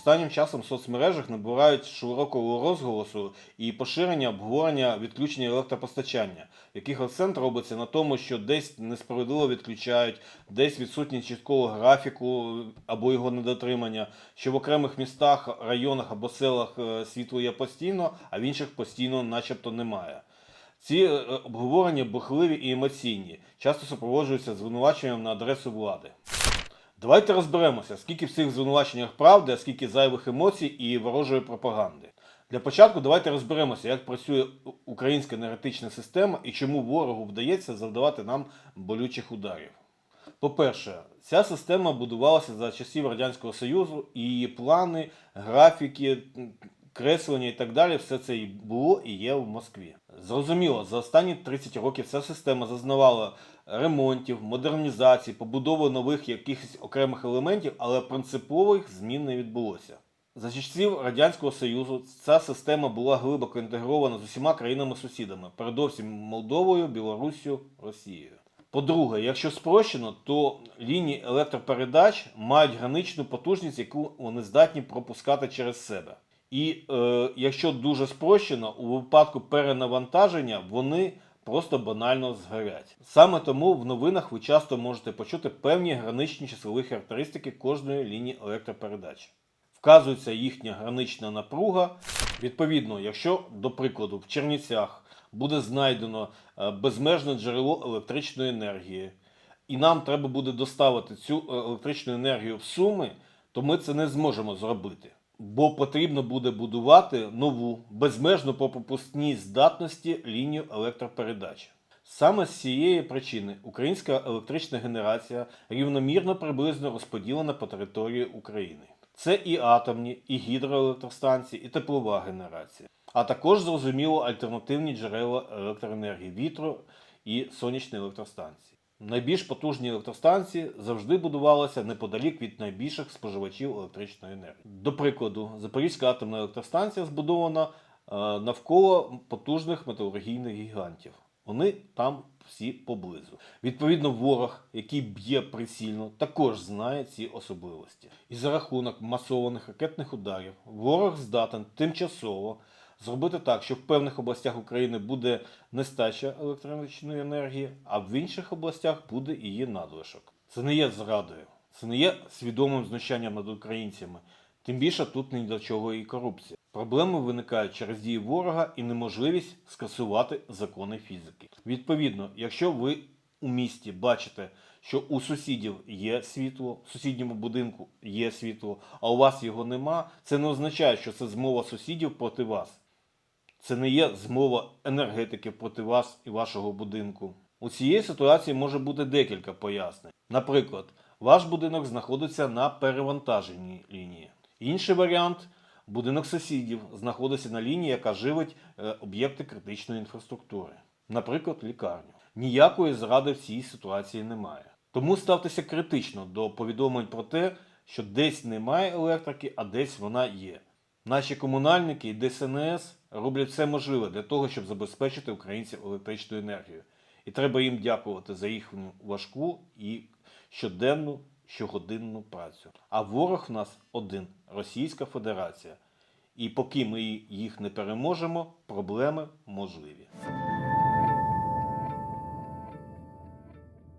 Останнім часом в соцмережах набирають широкого розголосу і поширення обговорення відключення електропостачання, яких акцент робиться на тому, що десь несправедливо відключають, десь відсутність чіткого графіку або його недотримання, що в окремих містах, районах або селах е, світло є постійно, а в інших постійно начебто немає. Ці е, обговорення бурхливі і емоційні, часто супроводжуються звинуваченням на адресу влади. Давайте розберемося, скільки в цих звинуваченнях правди, а скільки зайвих емоцій і ворожої пропаганди. Для початку давайте розберемося, як працює українська енергетична система і чому ворогу вдається завдавати нам болючих ударів. По-перше, ця система будувалася за часів Радянського Союзу, і її плани, графіки, креслення і так далі, все це і було і є в Москві. Зрозуміло, за останні 30 років ця система зазнавала ремонтів, модернізацій, побудови нових якихось окремих елементів, але принципових змін не відбулося. За часів Радянського Союзу ця система була глибоко інтегрована з усіма країнами-сусідами, передовсім Молдовою, Білоруссю, Росією. По-друге, якщо спрощено, то лінії електропередач мають граничну потужність, яку вони здатні пропускати через себе. І е, якщо дуже спрощено, у випадку перенавантаження вони просто банально згорять. Саме тому в новинах ви часто можете почути певні граничні числові характеристики кожної лінії електропередач. Вказується їхня гранична напруга. Відповідно, якщо, до прикладу, в Чернівцях буде знайдено е, безмежне джерело електричної енергії, і нам треба буде доставити цю е, електричну енергію в суми, то ми це не зможемо зробити. Бо потрібно буде будувати нову безмежну по пропускній здатності лінію електропередач. Саме з цієї причини українська електрична генерація рівномірно приблизно розподілена по території України. Це і атомні, і гідроелектростанції, і теплова генерація, а також зрозуміло альтернативні джерела електроенергії вітру і сонячні електростанції. Найбільш потужні електростанції завжди будувалися неподалік від найбільших споживачів електричної енергії. До прикладу, Запорізька атомна електростанція збудована е, навколо потужних металургійних гігантів. Вони там всі поблизу. Відповідно, ворог, який б'є прицільно, також знає ці особливості. І за рахунок масованих ракетних ударів ворог здатен тимчасово зробити так, що в певних областях України буде нестача електричної енергії, а в інших областях буде її надлишок. Це не є зрадою, це не є свідомим знущанням над українцями. Тим більше тут ні до чого і корупція. Проблеми виникають через дії ворога і неможливість скасувати закони фізики. Відповідно, якщо ви у місті бачите, що у сусідів є світло, в сусідньому будинку є світло, а у вас його нема, це не означає, що це змова сусідів проти вас. Це не є змова енергетики проти вас і вашого будинку. У цієї ситуації може бути декілька пояснень. Наприклад, ваш будинок знаходиться на перевантаженій лінії. Інший варіант будинок сусідів знаходиться на лінії, яка живить е, об'єкти критичної інфраструктури, наприклад, лікарню. Ніякої зради в цій ситуації немає. Тому ставтеся критично до повідомлень про те, що десь немає електрики, а десь вона є. Наші комунальники і ДСНС роблять все можливе для того, щоб забезпечити українців електричною енергією. І треба їм дякувати за їхню важку і щоденну, щогодинну працю. А ворог в нас один Російська Федерація. І поки ми їх не переможемо, проблеми можливі.